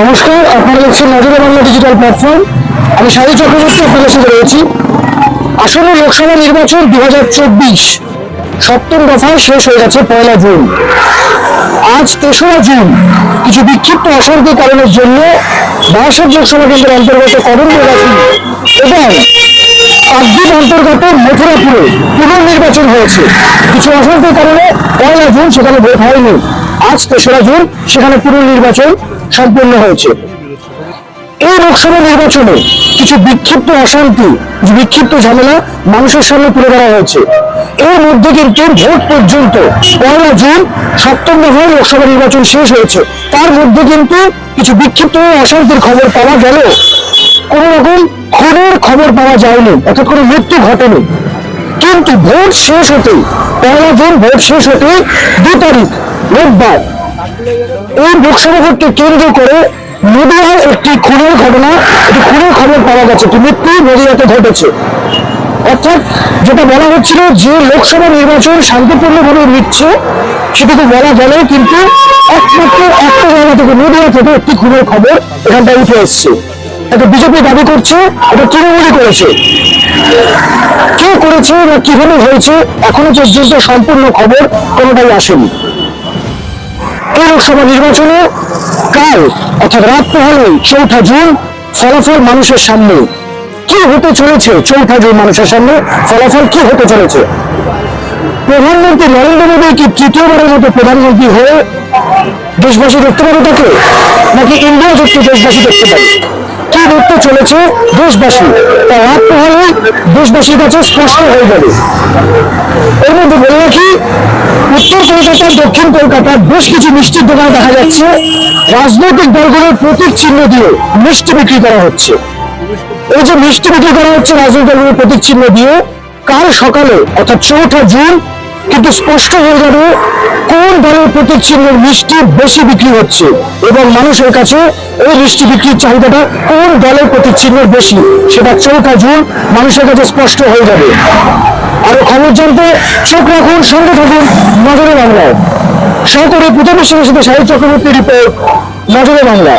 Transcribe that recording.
নমস্কার, আপনারা দেখছেন নজরে বাংলা ডিজিটাল প্ল্যাটফর্ম আমি সাহিল চক্রবর্তী, আপনাদের সাথে রয়েছি। আসন্ন লোকসভা নির্বাচন দু হাজার চব্বিশ, সপ্তম দফায় শেষ হয়ে গেছে পয়লা জুন। আজ তেসরা জুন, কিছু বিক্ষিপ্ত অশান্তি কারণের জন্য বারাসাত লোকসভা কেন্দ্রের অন্তর্গত করণীয়গাছি এবং পাঁচদিন অন্তর্গত মথুরাপুরে পুনর্নির্বাচন হয়েছে। কিছু অশান্তির কারণে পয়লা জুন সেখানে ভোট হয়নি। আজ তেসরা জুন, সেখানে পুনর্নির্বাচন সম্পন্ন হয়েছে। এই লোকসভা নির্বাচনে কিছু বিক্ষিপ্ত অশান্তি বিক্ষিপ্ত ঝামেলা মানুষের সামনে তুলে ধরা হয়েছে। এর মধ্যে কিন্তু ভোট পর্যন্ত পয়লা জুন, সপ্তম দফায় লোকসভা নির্বাচন শেষ হয়েছে। তার মধ্যে কিন্তু কিছু বিক্ষিপ্ত অশান্তির খবর পাওয়া গেল কোন রকম খুনের খবর পাওয়া যায়নি, অর্থাৎ কোনো মৃত্যু ঘটেনি। কিন্তু ভোট শেষ হতেই, পয়লা জুন ভোট শেষ হতে দু তারিখ, রোববার এই ভোটকে কেন্দ্র করে নদিয়ার একটি খুনের ঘটনা, একটি খুনের খবর পাওয়া গেছে, একটি মৃত্যু নদিয়াতে ঘটেছে। অর্থাৎ যেটা বলা হচ্ছিল যে লোকসভা নির্বাচন শান্তিপূর্ণভাবে নিচ্ছে, সেটুকু বলা গেল, কিন্তু একমাত্র একটা জায়গা থেকে নদিয়া থেকে একটি খুনের খবর এখানটায় উঠে এসছে। এটা বিজেপি দাবি করছে, এটা তৃণমূলই করেছে। কে করেছে বা কীভাবে হয়েছে, এখনও পর্যন্ত সম্পূর্ণ খবর কোনোটাই আসেনি। এই লোকসভা নির্বাচনে কাল, অর্থাৎ রাত পোহালে চৌঠা জুন, ফলাফল মানুষের সামনে কি হতে চলেছে? চৌঠা জুন মানুষের সামনে ফলাফল কি হতে চলেছে? প্রধানমন্ত্রী নরেন্দ্র মোদী কি তৃতীয়বারের মতো প্রধানমন্ত্রী হয়ে দেশবাসী দেখতে পাবে তাকে? নাকি ইন্ডিয়া যুক্ত দেশবাসী দেখতে পাবে? কি দেখতে চলেছে দেশবাসী? তা রাত পোহালে দেশবাসীর কাছে স্পষ্ট হয়ে যাবে। এর মধ্যে বলে রাখি কলকাতা দক্ষিণ কলকাতার বেশ কিছু মিষ্টির দোকান দেখা যাচ্ছে। রাজনৈতিক দলগুলোর প্রতীক চিহ্ন দিয়ে মিষ্টি বিক্রি করা হচ্ছে। এই যে মিষ্টি বিক্রি করা হচ্ছে রাজনৈতিক দলগুলোর প্রতীক চিহ্ন দিয়ে, কাল সকালে, অর্থাৎ চৌঠা জুন কিন্তু স্পষ্ট হয়ে যাবে কোন দলের প্রতীক চিহ্নের মিষ্টি বেশি বিক্রি হচ্ছে এবং মানুষের কাছে এই মিষ্টি বিক্রির চাহিদাটা কোন দলের প্রতীক চিহ্নের বেশি? সেটা চৌঠা জুন মানুষের কাছে স্পষ্ট হয়ে যাবে। আরও খবর জানতে চোখ রাখুন, সঙ্গে থাকুন নজরে বাংলায়। সহকারী প্রথম সাথে সাহিত্য চক্রবর্তী রিপোর্ট নজরে বাংলা।